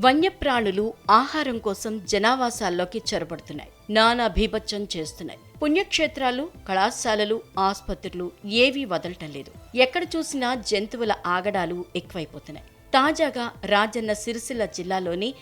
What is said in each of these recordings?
వన్యప్రాణులు ఆహారం కోసం జనావాసాల్లోకి చొరబడుతున్నాయి. నానా భీభత్సం చేస్తున్నాయి. పుణ్యక్షేత్రాలు కళాశాలలు ఆసుపత్రులు ఏవీ వదలటం లేదు. ఎక్కడ చూసినా జంతువుల ఆగడాలు ఎక్కువైపోతున్నాయి. తాజాగా రాజన్న సిరిసిల్ల జిల్లాలోని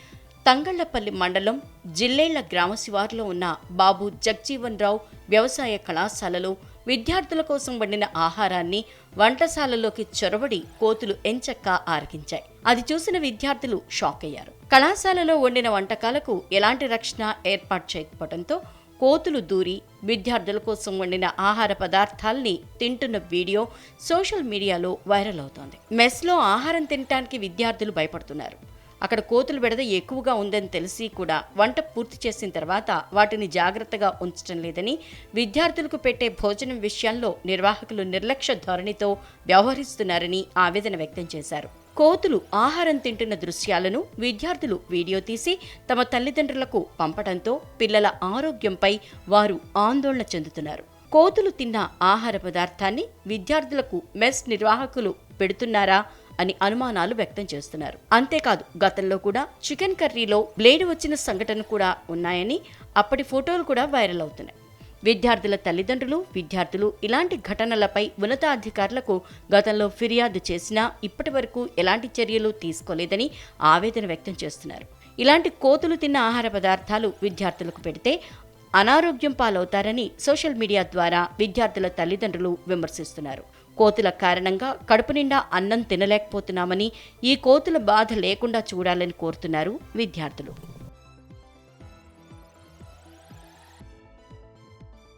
తంగళ్ళపల్లి మండలం జిల్లేళ్ళ గ్రామ శివారులో ఉన్న బాబు జగ్జీవన్ రావు వ్యవసాయ కళాశాలలో విద్యార్థుల కోసం వండిన ఆహారాన్ని వంటశాలలోకి చొరబడి కోతులు ఎంచక్కా ఆరగించాయి. అది చూసిన విద్యార్థులు షాక్ అయ్యారు. కళాశాలలో వండిన వంటకాలకు ఎలాంటి రక్షణ ఏర్పాటు చేయకపోవడంతో కోతులు దూరి విద్యార్థుల కోసం వండిన ఆహార పదార్థాల్ని తింటున్న వీడియో సోషల్ మీడియాలో వైరల్ అవుతోంది. మెస్లో ఆహారం తినటానికి విద్యార్థులు భయపడుతున్నారు. అక్కడ కోతుల బెడద ఎక్కువగా ఉందని తెలిసి కూడా వంట పూర్తి చేసిన తర్వాత వాటిని జాగ్రత్తగా ఉంచడం లేదని విద్యార్థులకు పెట్టే భోజనం విషయంలో నిర్వాహకులు నిర్లక్ష్య ధోరణితో వ్యవహరిస్తున్నారని ఆవేదన వ్యక్తం చేశారు. కోతులు ఆహారం తింటున్న దృశ్యాలను విద్యార్థులు వీడియో తీసి తమ తల్లిదండ్రులకు పంపడంతో పిల్లల ఆరోగ్యంపై వారు ఆందోళన చెందుతున్నారు. కోతులు తిన్న ఆహార పదార్థాన్ని విద్యార్థులకు మెస్ నిర్వాహకులు పెడుతున్నారా? అని అనుమానాలు వ్యక్తం చేస్తున్నారు. అంతేకాదు గతంలో కూడా చికెన్ కర్రీలో బ్లేడ్ వచ్చిన సంఘటన కూడా ఉన్నాయని అప్పటి ఫోటోలు కూడా వైరల్ అవుతున్నాయి. విద్యార్థుల తల్లిదండ్రులు విద్యార్థులు ఇలాంటి ఘటనలపై ఉన్నతాధికారులకు గతంలో ఫిర్యాదు చేసినా ఇప్పటి వరకు ఎలాంటి చర్యలు తీసుకోలేదని ఆవేదన వ్యక్తం చేస్తున్నారు. ఇలాంటి కోతులు తిన్న ఆహార పదార్థాలు విద్యార్థులకు పెడితే అనారోగ్యం పాలవుతారని సోషల్ మీడియా ద్వారా విద్యార్థుల తల్లిదండ్రులు విమర్శిస్తున్నారు. కోతుల కారణంగా కడుపు నిండా అన్నం తినలేకపోతున్నామని ఈ కోతుల బాధ లేకుండా చూడాలని కోరుతున్నారు విద్యార్థులు.